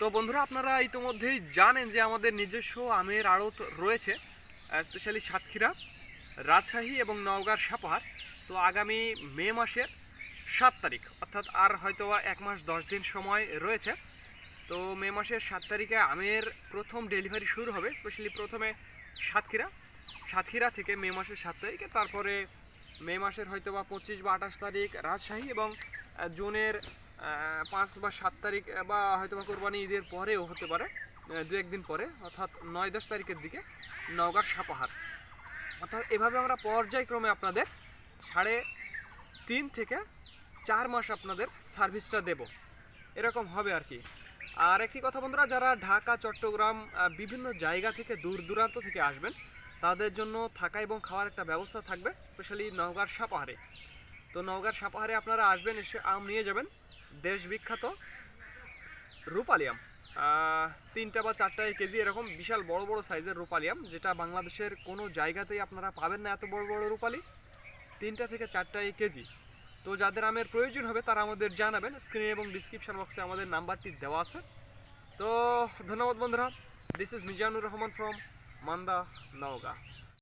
তো বন্ধুরা, আপনারা ইতিমধ্যেই জানেন যে আমাদের নিজস্ব আমের আড়ত রয়েছে স্পেশালি সাতক্ষীরা, রাজশাহী এবং নওগাঁর সাপাহার। তো আগামী মে মাসের সাত তারিখ, অর্থাৎ আর হয়তো এক মাস দশ দিন সময় রয়েছে। তো মে মাসের সাত তারিখে আমের প্রথম ডেলিভারি শুরু হবে স্পেশালি প্রথমে সাতক্ষীরা। সাতক্ষীরা থেকে মে মাসের সাত তারিখে, তারপরে মে মাসের হয়তো বা পঁচিশ বা আঠাশ তারিখ রাজশাহী এবং জুনের পাঁচ বা সাত তারিখ বা হয়তো বা কোরবানি ঈদের পরেও হতে পারে দু একদিন পরে, অর্থাৎ নয় দশ তারিখের দিকে নওগাঁর সাপাহার। অর্থাৎ এভাবে আমরা পর্যায়ক্রমে আপনাদের সাড়ে তিন থেকে চার মাস আপনাদের সার্ভিসটা দেব। এরকম হবে আর কি। আর একটি কথা বন্ধুরা, যারা ঢাকা, চট্টগ্রাম বিভিন্ন জায়গা থেকে দূর দূরান্ত থেকে আসবেন, তাদের জন্য থাকা এবং খাওয়ার একটা ব্যবস্থা থাকবে, স্পেশালি নওগাঁর সাপাহারে। তো নওগাঁর সাপাহারে আপনারা আসবেন, এসে আম নিয়ে যাবেন। দেশ বিখ্যাত রূপালি আম তিনটা বা চারটা কেজি এরকম বিশাল বড় বড় সাইজের রূপালি আম যেটা বাংলাদেশের কোনো জায়গাতেই আপনারা পাবেন না এত বড় বড় রূপালি। তিনটা থেকে চারটা কেজি। তো যাদের আমের প্রয়োজন হবে, তারা আমাদের জানাবেন। স্ক্রিনে এবং ডিসক্রিপশন বক্সে আমাদের নাম্বারটি দেওয়া আছে। তো ধন্যবাদ বন্ধুরা। This is Mizanur Rahman from Manda, Naogaon.